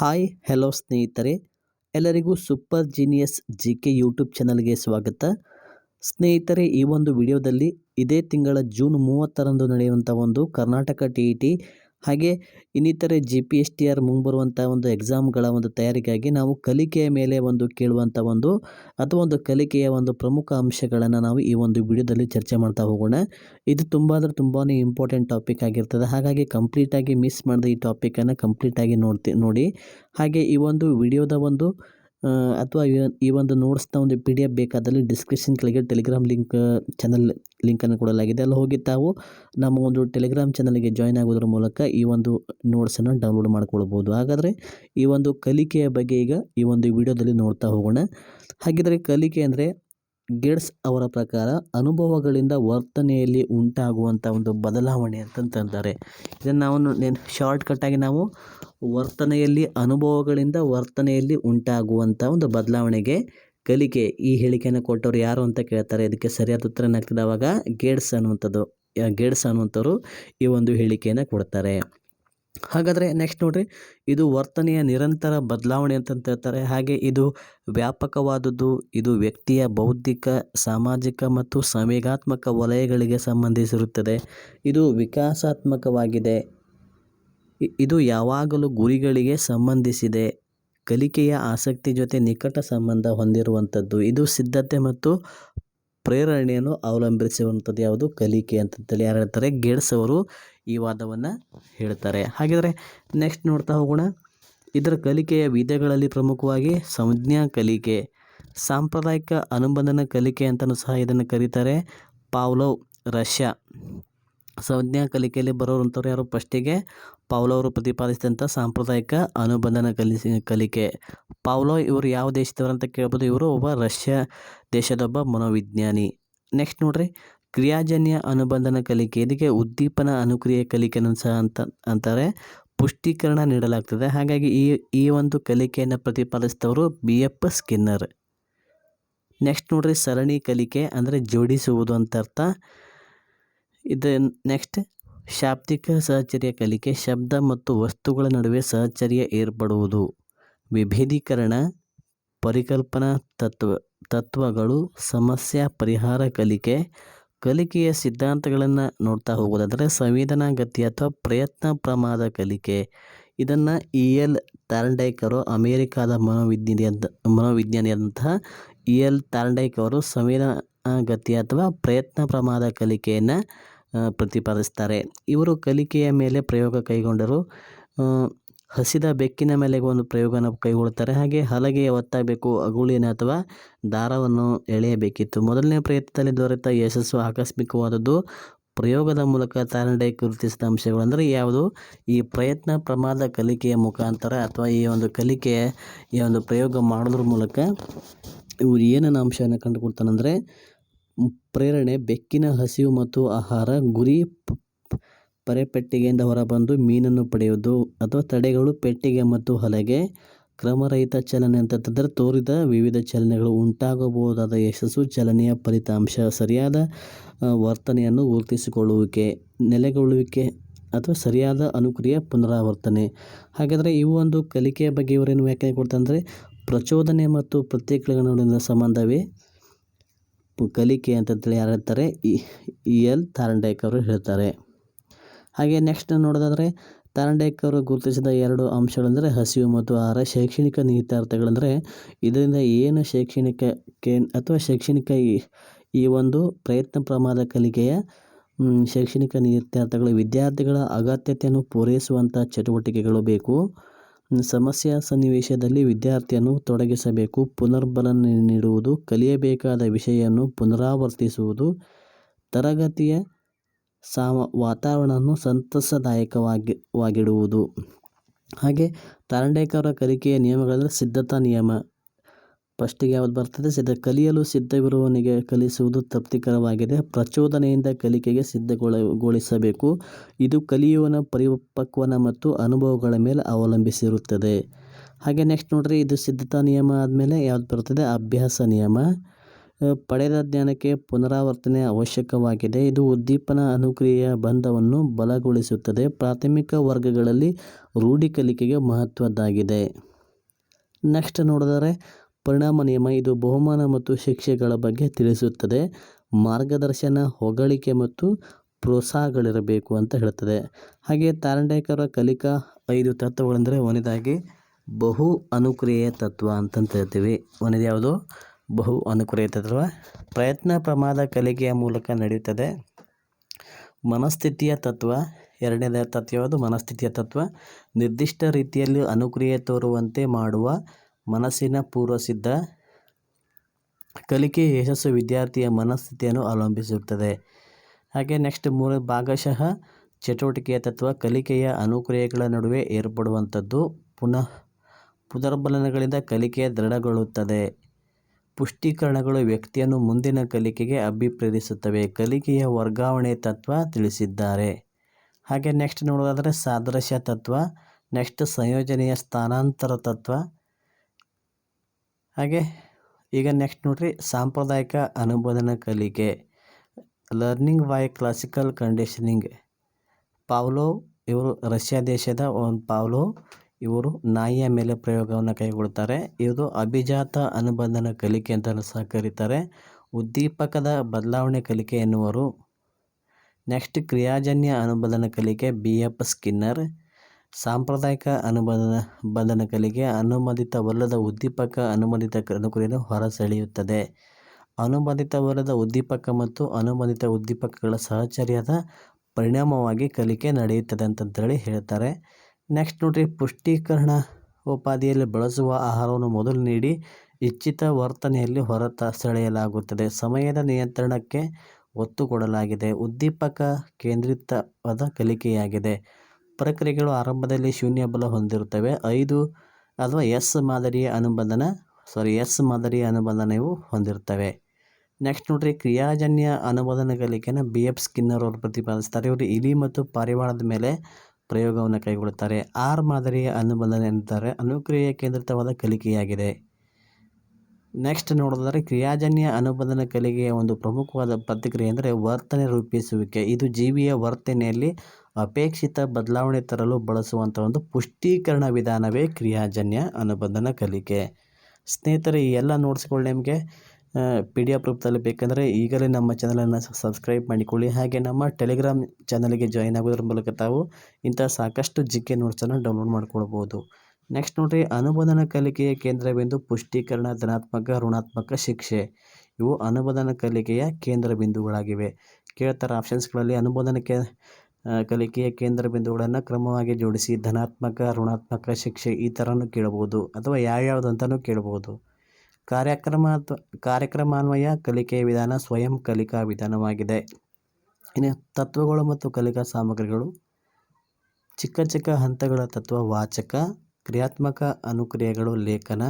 Hi, hello ಸ್ನೇಹಿತರೆ. ಎಲ್ಲರಿಗೂ super genius G K YouTube ಚಾನಲ್ಗೆ ಸ್ವಾಗತ. ಸ್ನೇಹಿತರೆ, ಈ ಒಂದು ವಿಡಿಯೋದಲ್ಲಿ ಇದೇ ತಿಂಗಳ ಜೂನ್ ಮೂವತ್ತರಂದು ನಡೆಯುವಂಥ ಒಂದು ಕರ್ನಾಟಕ ಟಿ ಇ ಟಿ ಹಾಗೆ ಇನ್ನಿತರೆ G P S T R ಮುಂಬರುವಂಥ ಒಂದು ಎಕ್ಸಾಮ್ಗಳ ಒಂದು ತಯಾರಿಗಾಗಿ ನಾವು ಕಲಿಕೆಯ ಮೇಲೆ ಒಂದು ಕೇಳುವಂಥ ಒಂದು ಅಥವಾ ಒಂದು ಕಲಿಕೆಯ ಒಂದು ಪ್ರಮುಖ ಅಂಶಗಳನ್ನು ನಾವು ಈ ಒಂದು ವಿಡಿಯೋದಲ್ಲಿ ಚರ್ಚೆ ಮಾಡ್ತಾ ಹೋಗೋಣ. ಇದು ತುಂಬ ಅಂದರೆ ತುಂಬಾ ಇಂಪಾರ್ಟೆಂಟ್ ಟಾಪಿಕ್ ಆಗಿರ್ತದೆ. ಹಾಗಾಗಿ ಕಂಪ್ಲೀಟಾಗಿ ಮಿಸ್ ಮಾಡಿದ ಈ ಟಾಪಿಕನ್ನು ಕಂಪ್ಲೀಟಾಗಿ ನೋಡ್ತಿ, ನೋಡಿ. ಹಾಗೆ ಈ ಒಂದು ವಿಡಿಯೋದ ಒಂದು ಅಥವಾ ಈ- ಒಂದು ನೋಟ್ಸ್ನ ಒಂದು ಪಿ ಡಿ ಎಫ್ ಬೇಕಾದಲ್ಲಿ ಡಿಸ್ಕ್ರಿಪ್ಷನ್ ಕೆಳಗೆ ಟೆಲಿಗ್ರಾಮ್ ಲಿಂಕ್ ಚಾನಲ್ ಲಿಂಕನ್ನು ಕೊಡಲಾಗಿದೆ. ಅಲ್ಲಿ ಹೋಗಿ ತಾವು ನಮ್ಮ ಒಂದು ಟೆಲಿಗ್ರಾಮ್ ಚಾನಲ್ಗೆ ಜಾಯ್ನ್ ಆಗೋದ್ರ ಮೂಲಕ ಈ ಒಂದು ನೋಟ್ಸನ್ನು ಡೌನ್ಲೋಡ್ ಮಾಡ್ಕೊಳ್ಬೋದು. ಹಾಗಾದರೆ ಈ ಒಂದು ಕಲಿಕೆಯ ಬಗ್ಗೆ ಈಗ ಈ ಒಂದು ವಿಡಿಯೋದಲ್ಲಿ ನೋಡ್ತಾ ಹೋಗೋಣ. ಹಾಗಿದ್ದರೆ ಕಲಿಕೆ ಅಂದರೆ ಗೇಟ್ಸ್ ಅವರ ಪ್ರಕಾರ ಅನುಭವಗಳಿಂದ ವರ್ತನೆಯಲ್ಲಿ ಉಂಟಾಗುವಂಥ ಒಂದು ಬದಲಾವಣೆ ಅಂತಂತಾರೆ ಇದನ್ನು ನಾವು ನೆನ್ ಶಾರ್ಟ್ಕಟ್ಟಾಗಿ ನಾವು ವರ್ತನೆಯಲ್ಲಿ, ಅನುಭವಗಳಿಂದ ವರ್ತನೆಯಲ್ಲಿ ಉಂಟಾಗುವಂಥ ಒಂದು ಬದಲಾವಣೆಗೆ ಕಲಿಕೆ. ಈ ಹೇಳಿಕೆಯನ್ನು ಕೊಟ್ಟವರು ಯಾರು ಅಂತ ಕೇಳ್ತಾರೆ. ಇದಕ್ಕೆ ಸರಿಯಾದ ಉತ್ತರ ಏನಾಗ್ತದೆ ಅವಾಗ ಗೇಡ್ಸ್ ಅನ್ನುವಂಥದ್ದು, ಗೇಡ್ಸ್ ಅನ್ನುವಂಥವ್ರು ಈ ಒಂದು ಹೇಳಿಕೆಯನ್ನು ಕೊಡ್ತಾರೆ. ಹಾಗಾದರೆ ನೆಕ್ಸ್ಟ್ ನೋಡಿರಿ. ಇದು ವರ್ತನೆಯ ನಿರಂತರ ಬದಲಾವಣೆ ಅಂತಂತ ಹೇಳ್ತಾರೆ. ಹಾಗೆ ಇದು ವ್ಯಾಪಕವಾದದ್ದು, ಇದು ವ್ಯಕ್ತಿಯ ಬೌದ್ಧಿಕ, ಸಾಮಾಜಿಕ ಮತ್ತು ಸಂವೇಗಾತ್ಮಕ ವಲಯಗಳಿಗೆ ಸಂಬಂಧಿಸಿರುತ್ತದೆ. ಇದು ವಿಕಾಸಾತ್ಮಕವಾಗಿದೆ. ಇದು ಯಾವಾಗಲೂ ಗುರಿಗಳಿಗೆ ಸಂಬಂಧಿಸಿದೆ. ಕಲಿಕೆಯ ಆಸಕ್ತಿ ಜೊತೆ ನಿಕಟ ಸಂಬಂಧ ಹೊಂದಿರುವಂಥದ್ದು ಇದು ಸಿದ್ಧತೆ ಮತ್ತು ಪ್ರೇರಣೆಯನ್ನು ಅವಲಂಬಿಸಿರುವಂಥದ್ದು ಯಾವುದು? ಕಲಿಕೆ ಅಂತಂತೇಳಿ ಯಾರು ಹೇಳ್ತಾರೆ? ಗೇಡ್ಸ್ ಅವರು ಈ ವಾದವನ್ನು ಹೇಳ್ತಾರೆ. ಹಾಗಿದ್ರೆ ನೆಕ್ಸ್ಟ್ ನೋಡ್ತಾ ಹೋಗೋಣ. ಇದರ ಕಲಿಕೆಯ ವಿಧಗಳಲ್ಲಿ ಪ್ರಮುಖವಾಗಿ ಸಂಜ್ಞಾ ಕಲಿಕೆ, ಸಾಂಪ್ರದಾಯಿಕ ಅನುಬಂಧನ ಕಲಿಕೆ ಅಂತಲೂ ಸಹ ಇದನ್ನು ಕರೀತಾರೆ. ಪಾವ್ಲೋವ್ ರಷ್ಯಾ. ಸಂಜ್ಞಾ ಕಲಿಕೆಯಲ್ಲಿ ಬರೋರಂಥವ್ರು ಯಾರು? ಫಸ್ಟಿಗೆ ಪಾವ್ಲೋ ಅವರು ಪ್ರತಿಪಾದಿಸಿದಂಥ ಸಾಂಪ್ರದಾಯಿಕ ಅನುಬಂಧನ ಕಲಿಸಿ, ಕಲಿಕೆ. ಪಾವ್ಲೋ ಇವರು ಯಾವ ದೇಶದವರು ಅಂತ ಕೇಳ್ಬೋದು? ಇವರು ಒಬ್ಬ ರಷ್ಯಾ ದೇಶದೊಬ್ಬ ಮನೋವಿಜ್ಞಾನಿ. ನೆಕ್ಸ್ಟ್ ನೋಡ್ರಿ. ಕ್ರಿಯಾಜನ್ಯ ಅನುಬಂಧನ ಕಲಿಕೆ, ಇದಕ್ಕೆ ಉದ್ದೀಪನ ಅನುಕ್ರಿಯೆ ಕಲಿಕೆಯನ್ನು ಸಹ ಅಂತ ಅಂತಾರೆ. ಪುಷ್ಟೀಕರಣ ನೀಡಲಾಗ್ತದೆ. ಹಾಗಾಗಿ ಈ ಈ ಒಂದು ಕಲಿಕೆಯನ್ನು ಪ್ರತಿಪಾದಿಸಿದವರು ಬಿ. ಎಫ್. ಸ್ಕಿನ್ನರ್. ನೆಕ್ಸ್ಟ್ ನೋಡ್ರಿ ಸರಣಿ ಕಲಿಕೆ ಅಂದರೆ ಜೋಡಿಸುವುದು ಅಂತ ಅರ್ಥ. ಇದು ನೆಕ್ಸ್ಟ್ ಶಾಬ್ದಿಕ ಸಹಚರ್ಯ ಕಲಿಕೆ, ಶಬ್ದ ಮತ್ತು ವಸ್ತುಗಳ ನಡುವೆ ಸಹಚರ್ಯ ಏರ್ಪಡುವುದು. ವಿಭೇದೀಕರಣ, ಪರಿಕಲ್ಪನಾ ತತ್ವ, ತತ್ವಗಳು, ಸಮಸ್ಯೆ ಪರಿಹಾರ ಕಲಿಕೆ ಕಲಿಕೆಯ ಸಿದ್ಧಾಂತಗಳನ್ನು ನೋಡ್ತಾ ಹೋಗೋದಾದರೆ ಸಂವೇದನಾಗತಿ ಅಥವಾ ಪ್ರಯತ್ನ ಪ್ರಮಾದ ಕಲಿಕೆ. ಇದನ್ನು ಇ ಎಲ್ ತಾರಂಡೈಕ್ ಅವರು ಅಮೇರಿಕಾದ ಮನೋವಿಜ್ಞಾನಿಯಂತ ಮನೋವಿಜ್ಞಾನಿಯಾದಂತಹ ಇ ಎಲ್ ತಾರ್ಂಡೈಕ್ ಅವರು ಸಂವೇದನಾಗತಿ ಅಥವಾ ಪ್ರಯತ್ನ ಪ್ರಮಾದ ಕಲಿಕೆಯನ್ನು ಪ್ರತಿಪಾದಿಸ್ತಾರೆ. ಇವರು ಕಲಿಕೆಯ ಮೇಲೆ ಪ್ರಯೋಗ ಕೈಗೊಂಡರು. ಹಸಿದ ಬೆಕ್ಕಿನ ಮೇಲೆ ಒಂದು ಪ್ರಯೋಗನ ಕೈಗೊಳ್ಳುತ್ತಾರೆ. ಹಾಗೆ ಹಲಗೆಯ ಒತ್ತಾಗಬೇಕು ಅಗುಳಿನ ಅಥವಾ ದಾರವನ್ನು ಎಳೆಯಬೇಕಿತ್ತು. ಮೊದಲನೇ ಪ್ರಯತ್ನದಲ್ಲಿ ದೊರೆತ ಯಶಸ್ಸು ಆಕಸ್ಮಿಕವಾದದ್ದು. ಪ್ರಯೋಗದ ಮೂಲಕ ತಾನಡೆ ಗುರುತಿಸಿದ ಅಂಶಗಳು ಯಾವುದು? ಈ ಪ್ರಯತ್ನ ಪ್ರಮಾದ ಕಲಿಕೆಯ ಮುಖಾಂತರ ಅಥವಾ ಈ ಒಂದು ಕಲಿಕೆಯ ಈ ಒಂದು ಪ್ರಯೋಗ ಮಾಡೋದ್ರ ಮೂಲಕ ಇವರು ಏನೇನು ಅಂಶವನ್ನು ಕಂಡುಕೊಡ್ತಾನಂದರೆ ಪ್ರೇರಣೆ, ಬೆಕ್ಕಿನ ಹಸಿವು ಮತ್ತು ಆಹಾರ, ಗುರಿ ಪ್- ಪೆಟ್ಟಿಗೆಯಿಂದ ಹೊರಬಂದು ಮೀನನ್ನು ಪಡೆಯುವುದು ಅಥವಾ ತಡೆಗಳು ಪೆಟ್ಟಿಗೆ ಮತ್ತು ಹಲಗೆ ಕ್ರಮರಹಿತ ಚಲನೆ ಅಂತಂತಂದರೆ ತೋರಿದ ವಿವಿಧ ಚಲನೆಗಳು ಉಂಟಾಗಬಹುದಾದ ಯಶಸ್ಸು ಚಲನೆಯ ಫಲಿತಾಂಶ, ಸರಿಯಾದ ವರ್ತನೆಯನ್ನು ಗುರುತಿಸಿಕೊಳ್ಳುವಿಕೆ, ನೆಲೆಗೊಳ್ಳುವಿಕೆ ಅಥವಾ ಸರಿಯಾದ ಅನುಕ್ರಿಯೆ, ಪುನರಾವರ್ತನೆ. ಹಾಗಾದರೆ ಇವು ಒಂದು ಕಲಿಕೆಯ ಬಗ್ಗೆ ಇವರೇನು ವ್ಯಾಖ್ಯಾನ ಕೊಡ್ತಾರೆ ಪ್ರಚೋದನೆ ಮತ್ತು ಪ್ರತ್ಯೇಕಗಳ ನಡುವಿನ ಸಂಬಂಧವೇ ಕಲಿಕೆ ಅಂತಂತೇಳಿ ಯಾರು ಹೇಳ್ತಾರೆ? ಇ ಇ, ಎಲ್ ತಾರಂಡೈಕ್ ಅವರು ಹೇಳ್ತಾರೆ. ಹಾಗೆ ನೆಕ್ಸ್ಟ್ ನೋಡೋದಾದರೆ ತಾರಂಡೈಕ್ ಅವರು ಗುರುತಿಸಿದ ಎರಡು ಅಂಶಗಳೆಂದರೆ ಹಸಿವು ಮತ್ತು ಆಹಾರ. ಶೈಕ್ಷಣಿಕ ನಿಹಿತಾರ್ಥಗಳೆಂದರೆ ಇದರಿಂದ ಏನು ಶೈಕ್ಷಣಿಕಕ್ಕೆ ಅಥವಾ ಶೈಕ್ಷಣಿಕ ಈ- ಒಂದು ಪ್ರಯತ್ನ ಪ್ರಮಾದ ಕಲಿಕೆಯ ಶೈಕ್ಷಣಿಕ ನಿಹಿತಾರ್ಥಗಳು ವಿದ್ಯಾರ್ಥಿಗಳ ಅಗತ್ಯತೆಯನ್ನು ಪೂರೈಸುವಂಥ ಚಟುವಟಿಕೆಗಳು ಬೇಕು. ಸಮಸ್ಯೆಯ ಸನ್ನಿವೇಶದಲ್ಲಿ ವಿದ್ಯಾರ್ಥಿಯನ್ನು ತೊಡಗಿಸಬೇಕು. ಪುನರ್ಬಲ ನೀ- ನೀಡುವುದು, ಕಲಿಯಬೇಕಾದ ವಿಷಯವನ್ನು ಪುನರಾವರ್ತಿಸುವುದು, ತರಗತಿಯ ವಾತಾವರಣವನ್ನು ಸಂತಸದಾಯಕವಾಗಿ ವಾಗಿಡುವುದು ಹಾಗೆ ತಾರಂಡೇಕರ ಕಲಿಕೆಯ ನಿಯಮಗಳಲ್ಲಿ ಸಿದ್ಧತಾ ನಿಯಮ. ಫಸ್ಟಿಗೆ ಯಾವ್ದು ಬರ್ತದೆ? ಸಿದ್ಧ, ಕಲಿಯಲು ಸಿದ್ಧವಿರುವವನಿಗೆ ಕಲಿಸುವುದು ತೃಪ್ತಿಕರವಾಗಿದೆ. ಪ್ರಚೋದನೆಯಿಂದ ಕಲಿಕೆಗೆ ಸಿದ್ಧಗೊಳಗೊಳಿಸಬೇಕು ಇದು ಕಲಿಯುವನ ಪರಿಪಕ್ವನ ಮತ್ತು ಅನುಭವಗಳ ಮೇಲೆ ಅವಲಂಬಿಸಿರುತ್ತದೆ. ಹಾಗೆ ನೆಕ್ಸ್ಟ್ ನೋಡ್ರಿ, ಇದು ಸಿದ್ಧತಾ ನಿಯಮ ಆದಮೇಲೆ ಯಾವ್ದು ಬರ್ತದೆ? ಅಭ್ಯಾಸ ನಿಯಮ. ಪಡೆದ ಜ್ಞಾನಕ್ಕೆ ಪುನರಾವರ್ತನೆ ಅವಶ್ಯಕವಾಗಿದೆ. ಇದು ಉದ್ದೀಪನ ಅನುಕ್ರಿಯೆಯ ಬಂಧವನ್ನು ಬಲಗೊಳಿಸುತ್ತದೆ. ಪ್ರಾಥಮಿಕ ವರ್ಗಗಳಲ್ಲಿ ರೂಢಿ ಕಲಿಕೆಗೆ ಮಹತ್ವದ್ದಾಗಿದೆ. ನೆಕ್ಸ್ಟ್ ನೋಡಿದರೆ ಪರಿಣಾಮ ನಿಯಮ. ಇದು ಬಹುಮಾನ ಮತ್ತು ಶಿಕ್ಷೆಗಳ ಬಗ್ಗೆ ತಿಳಿಸುತ್ತದೆ. ಮಾರ್ಗದರ್ಶನ, ಹೊಗಳಿಕೆ ಮತ್ತು ಪ್ರೋತ್ಸಾಹಗಳಿರಬೇಕು ಅಂತ ಹೇಳ್ತದೆ. ಹಾಗೆ ತಾರಂಡೇಕರ ಕಲಿಕಾ ಐದು ತತ್ವಗಳೆಂದರೆ ಒಂದನೇದಾಗಿ ಬಹು ಅನುಕ್ರಿಯೆಯ ತತ್ವ ಅಂತಂತ ಹೇಳ್ತೀವಿ. ಒಂದೇದು ಯಾವುದು ಬಹು ತತ್ವ ಪ್ರಯತ್ನ ಪ್ರಮಾದ ಕಲಿಕೆಯ ಮೂಲಕ ನಡೆಯುತ್ತದೆ. ಮನಸ್ಥಿತಿಯ ತತ್ವ ಎರಡನೇ ತತ್ವವಾದ ಮನಸ್ಥಿತಿಯ ತತ್ವ. ನಿರ್ದಿಷ್ಟ ರೀತಿಯಲ್ಲಿ ಅನುಕ್ರಿಯೆ ತೋರುವಂತೆ ಮಾಡುವ ಮನಸ್ಸಿನ ಪೂರ್ವಸಿದ್ಧ. ಕಲಿಕೆ ಯಶಸ್ಸು ವಿದ್ಯಾರ್ಥಿಯ ಮನಸ್ಥಿತಿಯನ್ನು ಅವಲಂಬಿಸಿರುತ್ತದೆ ಹಾಗೆ ನೆಕ್ಸ್ಟ್ ಮೂರ ಭಾಗಶಃ ಚಟುವಟಿಕೆಯ ತತ್ವ, ಕಲಿಕೆಯ ಅನುಕ್ರಿಯೆಗಳ ನಡುವೆ ಏರ್ಪಡುವಂಥದ್ದು. ಪುನಃ, ಪುನರ್ಬಲನಗಳಿಂದ ಕಲಿಕೆ ದೃಢಗೊಳ್ಳುತ್ತದೆ. ಪುಷ್ಟೀಕರಣಗಳು ವ್ಯಕ್ತಿಯನ್ನು ಮುಂದಿನ ಕಲಿಕೆಗೆ ಅಭಿಪ್ರೇರಿಸುತ್ತವೆ. ಕಲಿಕೆಯ ವರ್ಗಾವಣೆ ತತ್ವ ತಿಳಿಸಿದ್ದಾರೆ. ಹಾಗೆ ನೆಕ್ಸ್ಟ್ ನೋಡೋದಾದರೆ ಸಾದೃಶ್ಯ ತತ್ವ ನೆಕ್ಸ್ಟ್ ಸಂಯೋಜನೆಯ ಸ್ಥಾನಾಂತರ ತತ್ವ. ಹಾಗೆ ಈಗ ನೆಕ್ಸ್ಟ್ ನೋಡ್ರಿ ಸಾಂಪ್ರದಾಯಿಕ ಅನುಬೋಧನ ಕಲಿಕೆ learning by classical conditioning Pavlov ಇವರು ರಷ್ಯಾ ದೇಶದ ಒಂದು ಪಾವ್ಲೋ ಇವರು ನಾಯಿಯ ಮೇಲೆ ಪ್ರಯೋಗವನ್ನು ಕೈಗೊಳ್ಳುತ್ತಾರೆ. ಇದು ಅಭಿಜಾತ ಅನುಬಂಧನ ಕಲಿಕೆ ಅಂತ ಸಹ ಕರೀತಾರೆ. ಉದ್ದೀಪಕದ ಬದಲಾವಣೆ ಕಲಿಕೆ ಎನ್ನುವರು. ನೆಕ್ಸ್ಟ್, ಕ್ರಿಯಾಜನ್ಯ ಅನುಬಂಧನ ಕಲಿಕೆ, ಬಿ. ಎಫ್. ಸ್ಕಿನ್ನರ್. ಸಾಂಪ್ರದಾಯಿಕ ಅನುಬಂಧನ, ಬಂಧನ ಕಲಿಕೆ ಅನುಮೋದಿತವಲ್ಲದ ಉದ್ದೀಪಕ ಅನುಮೋದಿತ ಅನುಕ್ರಿಯೆಯನ್ನು ಹೊರಸೆಳೆಯುತ್ತದೆ. ಅನುಮೋದಿತವಲ್ಲದ ಉದ್ದೀಪಕ ಮತ್ತು ಅನುಮೋದಿತ ಉದ್ದೀಪಕಗಳ ಸಹಚರ್ಯದ ಪರಿಣಾಮವಾಗಿ ಕಲಿಕೆ ನಡೆಯುತ್ತದೆ ಅಂತಂತೇಳಿ ಹೇಳ್ತಾರೆ. ನೆಕ್ಸ್ಟ್ ನೋಡ್ರಿ, ಪುಷ್ಟೀಕರಣ ಉಪಾಧಿಯಲ್ಲಿ ಬಳಸುವ ಆಹಾರವನ್ನು ಮೊದಲು ನೀಡಿ, ಇಚ್ಛಿತ ವರ್ತನೆಯಲ್ಲಿ ಹೊರತ ಸೆಳೆಯಲಾಗುತ್ತದೆ. ಸಮಯದ ನಿಯಂತ್ರಣಕ್ಕೆ ಒತ್ತು ಕೊಡಲಾಗಿದೆ. ಉದ್ದೀಪಕ ಕೇಂದ್ರಿತವಾದ ಕಲಿಕೆಯಾಗಿದೆ. ಪ್ರಕ್ರಿಯೆಗಳು ಆರಂಭದಲ್ಲಿ ಶೂನ್ಯ ಬಲ ಹೊಂದಿರುತ್ತವೆ. ಐದು ಅಥವಾ ಎಸ್ ಮಾದರಿಯ ಅನುಬಂಧನ ಸಾರಿ ಎಸ್ ಮಾದರಿಯ ಅನುಬಂಧನ ಇವು ಹೊಂದಿರ್ತವೆ ನೆಕ್ಸ್ಟ್ ನೋಡ್ರಿ, ಕ್ರಿಯಾಜನ್ಯ ಅನುಬಂಧನ ಕಲಿಕೆಯನ್ನು ಬಿ ಎಫ್ ಸ್ಕಿನ್ನರ್ ಅವರು ಪ್ರತಿಪಾದಿಸ್ತಾರೆ. ಇವರು ಇಲಿ ಮತ್ತು ಪಾರಿವಾಳದ ಮೇಲೆ ಪ್ರಯೋಗವನ್ನು ಕೈಗೊಳ್ಳುತ್ತಾರೆ. ಆರ್ ಮಾದರಿಯ ಅನುಬಂಧನೆ ಎನ್ನುತ್ತಾರೆ ಅನುಕ್ರಿಯೆ ಕೇಂದ್ರಿತವಾದ ಕಲಿಕೆಯಾಗಿದೆ. ನೆಕ್ಸ್ಟ್ ನೋಡೋದಾದರೆ ಕ್ರಿಯಾಜನ್ಯ ಅನುಬಂಧನ ಕಲಿಕೆಯ ಒಂದು ಪ್ರಮುಖವಾದ ಪ್ರತಿಕ್ರಿಯೆ ಅಂದರೆ ವರ್ತನೆ ರೂಪಿಸುವಿಕೆ. ಇದು ಜೀವಿಯ ವರ್ತನೆಯಲ್ಲಿ ಅಪೇಕ್ಷಿತ ಬದಲಾವಣೆ ತರಲು ಬಳಸುವಂಥ ಒಂದು ಪುಷ್ಟೀಕರಣ ವಿಧಾನವೇ ಕ್ರಿಯಾಜನ್ಯ ಅನುಬಂಧನ ಕಲಿಕೆ. ಸ್ನೇಹಿತರೆ, ಈ ಎಲ್ಲ ನೋಟ್ಸ್ಗಳು ನಿಮಗೆ. ಪಿ ಡಿ ಎಫ್ ರೂಪದಲ್ಲಿ ಬೇಕಂದರೆ ಈಗಲೇ ನಮ್ಮ ಚಾನಲನ್ನು ಸಬ್ಸ್ಕ್ರೈಬ್ ಮಾಡಿಕೊಳ್ಳಿ. ಹಾಗೆ ನಮ್ಮ ಟೆಲಿಗ್ರಾಮ್ ಚಾನಲಿಗೆ ಜಾಯಿನ್ ಆಗೋದ್ರ ಮೂಲಕ ತಾವು ಇಂಥ ಸಾಕಷ್ಟು ಜಿ ಕೆ ನೋಟ್ಸನ್ನು ಡೌನ್ಲೋಡ್ ಮಾಡ್ಕೊಳ್ಬೋದು. ನೆಕ್ಸ್ಟ್ ನೋಡಿರಿ ಅನುಬಂಧನ ಕಲಿಕೆಯ ಕೇಂದ್ರಬಿಂದು ಪುಷ್ಟೀಕರಣ, ಧನಾತ್ಮಕ, ಋಣಾತ್ಮಕ ಶಿಕ್ಷೆ. ಇವು ಅನುಬಂಧನ ಕಲಿಕೆಯ ಕೇಂದ್ರ ಬಿಂದುಗಳಾಗಿವೆ ಕೇಳ್ತಾರೆ ಆಪ್ಷನ್ಸ್ಗಳಲ್ಲಿ ಅನುಬಂಧನಕ್ಕೆ ಕೇ ಕಲಿಕೆಯ ಕೇಂದ್ರ ಬಿಂದುಗಳನ್ನು ಕ್ರಮವಾಗಿ ಜೋಡಿಸಿ ಧನಾತ್ಮಕ, ಋಣಾತ್ಮಕ ಶಿಕ್ಷೆ ಈ ಥರನೂ ಕೇಳಬಹುದು ಅಥವಾ ಯಾವ್ಯಾವ್ದು ಅಂತಲೂ ಕೇಳಬಹುದು ಕಾರ್ಯಕ್ರಮ ಕಾರ್ಯಕ್ರಮಾನ್ವಯ, ಕಲಿಕೆಯ ವಿಧಾನ ಸ್ವಯಂ ಕಲಿಕಾ ವಿಧಾನವಾಗಿದೆ. ಇನ್ನು ತತ್ವಗಳು ಮತ್ತು ಕಲಿಕಾ ಸಾಮಗ್ರಿಗಳು. ಚಿಕ್ಕ ಚಿಕ್ಕ ಹಂತಗಳ ತತ್ವ ವಾಚಕ, ಕ್ರಿಯಾತ್ಮಕ ಅನುಕ್ರಿಯೆಗಳು ಲೇಖನ,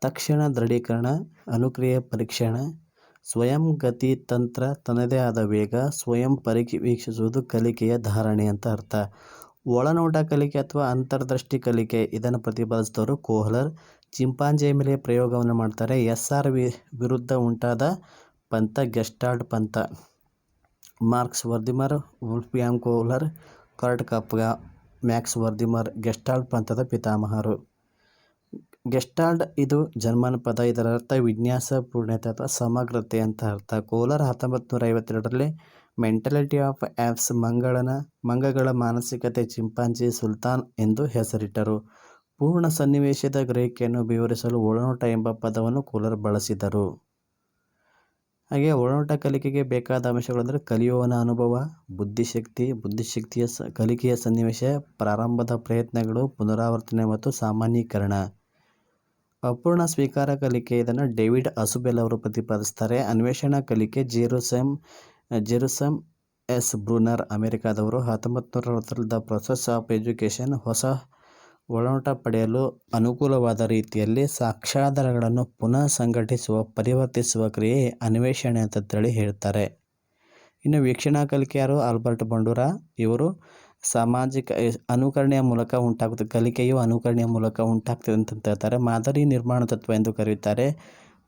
ತಕ್ಷಣ ದೃಢೀಕರಣ, ಅನುಕ್ರಿಯೆ ಪರೀಕ್ಷಣ, ಸ್ವಯಂ ಗತಿ ತಂತ್ರ ತನ್ನದೇ ಆದ ವೇಗ, ಸ್ವಯಂ ಪರೀಕ್ಷೆ ವೀಕ್ಷಿಸುವುದು ಕಲಿಕೆಯ ಧಾರಣೆ ಅಂತ ಅರ್ಥ. ಒಳನೋಟ ಕಲಿಕೆ ಅಥವಾ ಅಂತರ್ದೃಷ್ಟಿ ಕಲಿಕೆ ಇದನ್ನು ಪ್ರತಿಪಾದಿಸಿದವರು ಕೋಹ್ಲರ್ ಚಿಂಪಾಂಜಿಯ ಮೇಲೆ ಪ್ರಯೋಗವನ್ನು ಮಾಡ್ತಾರೆ. ಎಸ್ ಆರ್ ವಿ ವಿರುದ್ಧ ಉಂಟಾದ ಪಂಥ ಗೆಸ್ಟಾಲ್ಡ್ ಪಂಥ ಮಾರ್ಕ್ಸ್ ವರ್ದಿಮರ್ ವುಲ್ಫಿಯಾಮ್ ಕೋಹ್ಲರ್ ಕರ್ಟ್ ಕಪ್ಗ, ಮ್ಯಾಕ್ಸ್ ವರ್ದಿಮರ್ ಗೆಸ್ಟಾಲ್ಡ್ ಪಂಥದ ಪಿತಾಮಹರು. ಗೆಸ್ಟಾಲ್ಡ್ ಇದು ಜರ್ಮನ್ ಪದ. ಇದರ ಅರ್ಥ ವಿನ್ಯಾಸ ಪೂರ್ಣತೆ ಅಥವಾ ಸಮಗ್ರತೆ ಅಂತ ಅರ್ಥ. ಕೋಲರ್ ಹತ್ತೊಂಬತ್ತು ನೂರ ಐವತ್ತೆರಡರಲ್ಲಿ ಮೆಂಟಾಲಿಟಿ ಆಫ್ ಆ್ಯಪ್ಸ್ ಮಂಗಳನ, ಮಂಗಗಳ ಮಾನಸಿಕತೆ ಚಿಂಪಾಂಜಿ ಸುಲ್ತಾನ್ ಎಂದು ಹೆಸರಿಟ್ಟರು. ಪೂರ್ಣ ಸನ್ನಿವೇಶದ ಗ್ರಹಿಕೆಯನ್ನು ವಿವರಿಸಲು ಒಳನೋಟ ಎಂಬ ಪದವನ್ನು ಕೂಲರ್ ಬಳಸಿದರು. ಹಾಗೆ ಒಳನೋಟ ಕಲಿಕೆಗೆ ಬೇಕಾದ ಅಂಶಗಳೆಂದರೆ ಕಲಿಯುವವನ ಅನುಭವ, ಬುದ್ಧಿಶಕ್ತಿ, ಬುದ್ಧಿಶಕ್ತಿಯ ಸ, ಕಲಿಕೆಯ ಸನ್ನಿವೇಶ, ಪ್ರಾರಂಭದ ಪ್ರಯತ್ನಗಳು, ಪುನರಾವರ್ತನೆ ಮತ್ತು ಸಾಮಾನ್ಯೀಕರಣ. ಅಪೂರ್ಣ ಸ್ವೀಕಾರ ಕಲಿಕೆ ಇದನ್ನು ಡೇವಿಡ್ ಅಸುಬೆಲ್ ಅವರು ಪ್ರತಿಪಾದಿಸ್ತಾರೆ. ಅನ್ವೇಷಣಾ ಕಲಿಕೆ ಜೆರುಸಮ್ ಜೆರುಸಮ್ ಎಸ್ ಬ್ರೂನರ್, ಅಮೆರಿಕಾದವರು ಹತ್ತೊಂಬತ್ತು ನೂರ ಅರವತ್ತರಲ್ಲಿ ದ ಪ್ರೊಸೆಸ್ ಆಫ್ ಎಜುಕೇಷನ್ ಹೊಸ ಒಳನೋಟ ಪಡೆಯಲು ಅನುಕೂಲವಾದ ರೀತಿಯಲ್ಲಿ ಸಾಕ್ಷ್ಯಾಧಾರಗಳನ್ನು ಪುನಃ ಸಂಘಟಿಸುವ, ಪರಿವರ್ತಿಸುವ ಕ್ರಿಯೆ ಅನ್ವೇಷಣೆ ಅಂತೇಳಿ ಹೇಳ್ತಾರೆ. ಇನ್ನು ವೀಕ್ಷಣಾ ಕಲಿಕೆಯಾರು ಆಲ್ಬರ್ಟ್ ಬಂಡೂರ ಇವರು ಸಾಮಾಜಿಕ ಅನುಕರಣೆಯ ಮೂಲಕ ಉಂಟಾಗುತ್ತದೆ ಕಲಿಕೆಯು ಅನುಕರಣೆಯ ಮೂಲಕ ಉಂಟಾಗ್ತದೆ ಅಂತ ಹೇಳ್ತಾರೆ. ಮಾದರಿ ನಿರ್ಮಾಣ ತತ್ವ ಎಂದು ಕರೆಯುತ್ತಾರೆ.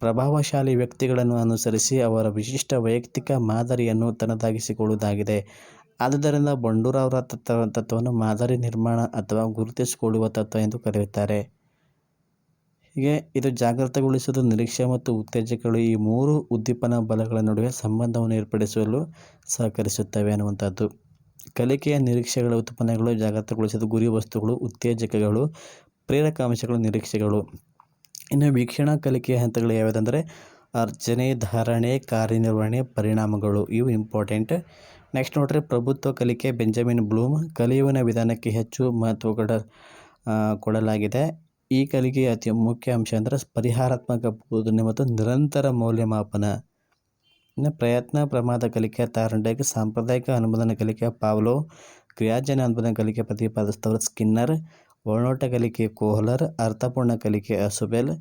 ಪ್ರಭಾವಶಾಲಿ ವ್ಯಕ್ತಿಗಳನ್ನು ಅನುಸರಿಸಿ ಅವರ ವಿಶಿಷ್ಟ ವೈಯಕ್ತಿಕ ಮಾದರಿಯನ್ನು ತನ್ನದಾಗಿಸಿಕೊಳ್ಳುವುದಾಗಿದೆ. ಆದುದರಿಂದ ಬಂಡೂರ ಅವರ ತತ್ವ, ತತ್ವವನ್ನು ಮಾದರಿ ನಿರ್ಮಾಣ ಅಥವಾ ಗುರುತಿಸಿಕೊಳ್ಳುವ ತತ್ವ ಎಂದು ಕರೆಯುತ್ತಾರೆ. ಹೀಗೆ ಇದು ಜಾಗೃತಗೊಳಿಸುವುದು, ನಿರೀಕ್ಷೆ ಮತ್ತು ಉತ್ತೇಜಕಗಳು ಈ ಮೂರು ಉದ್ದೀಪನ ಬಲಗಳ ನಡುವೆ ಸಂಬಂಧವನ್ನು ಏರ್ಪಡಿಸಲು ಸಹಕರಿಸುತ್ತವೆ ಅನ್ನುವಂಥದ್ದು ಕಲಿಕೆಯ ನಿರೀಕ್ಷೆಗಳ ಉತ್ಪನ್ನಗಳು, ಜಾಗೃತಗೊಳಿಸಿದ ಗುರಿ ವಸ್ತುಗಳು, ಉತ್ತೇಜಕಗಳು ಪ್ರೇರಕಾಂಶಗಳು ನಿರೀಕ್ಷೆಗಳು. ಇನ್ನು ವೀಕ್ಷಣಾ ಕಲಿಕೆಯ ಹಂತಗಳು ಯಾವುದಂದರೆ ಅರ್ಚನೆ ಧಾರಣೆ, ಕಾರ್ಯನಿರ್ವಹಣೆ, ಪರಿಣಾಮಗಳು. ಇವು ಇಂಪಾರ್ಟೆಂಟ್ ನೆಕ್ಸ್ಟ್ ನೋಡ್ರಿ, ಪ್ರಭುತ್ವ ಕಲಿಕೆ ಬೆಂಜಮಿನ್ ಬ್ಲೂಮ್ ಕಲಿಯುವಿನ ವಿಧಾನಕ್ಕೆ ಹೆಚ್ಚು ಮಹತ್ವ ಕೊಡ ಕೊಡಲಾಗಿದೆ. ಈ ಕಲಿಕೆಯ ಅತಿ ಮುಖ್ಯ ಅಂಶ ಅಂದರೆ ಪರಿಹಾರಾತ್ಮಕ ಬೋಧನೆ ಮತ್ತು ನಿರಂತರ ಮೌಲ್ಯಮಾಪನ. ಪ್ರಯತ್ನ, ಪ್ರಮಾದ ಕಲಿಕೆ ತಾರಂಡೆಗೆ ಸಾಂಪ್ರದಾಯಿಕ ಅನುಮೋದನ ಕಲಿಕೆ, ಪಾವ್ಲೋ, ಕ್ರಿಯಾಜನ ಅನುಮೋದನ ಕಲಿಕೆ, ಪ್ರತಿಪಾದಿಸಿದವರು ಸ್ಕಿನ್ನರ್, ಒಳನೋಟ ಕಲಿಕೆ, ಕೋಹ್ಲರ್, ಅರ್ಥಪೂರ್ಣ ಕಲಿಕೆ, ಅಸುಬೆಲ್,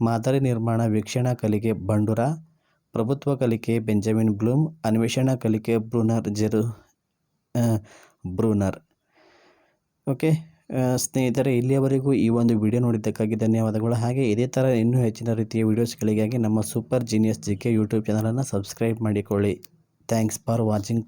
ಮಾದರಿ ನಿರ್ಮಾಣ, ವೀಕ್ಷಣಾ ಕಲಿಕೆ, ಬಂಡುರ ಪ್ರಭುತ್ವ ಕಲಿಕೆ ಬೆಂಜಮಿನ್ ಬ್ಲೂಮ್ ಅನ್ವೇಷಣಾ ಕಲಿಕೆ ಬ್ರೂನರ್ ಜೆರು ಬ್ರೂನರ್ ಓಕೆ ಸ್ನೇಹಿತರೆ ಇಲ್ಲಿಯವರೆಗೂ ಈ ಒಂದು ವಿಡಿಯೋ ನೋಡಿದ್ದಕ್ಕಾಗಿ ಧನ್ಯವಾದಗಳು. ಹಾಗೆ ಇದೇ ಥರ ಇನ್ನೂ ಹೆಚ್ಚಿನ ರೀತಿಯ ವೀಡಿಯೋಸ್ಗಳಿಗಾಗಿ ನಮ್ಮ super genius G K YouTube ಚಾನಲನ್ನು ಸಬ್ಸ್ಕ್ರೈಬ್ ಮಾಡಿಕೊಳ್ಳಿ. Thanks for watching.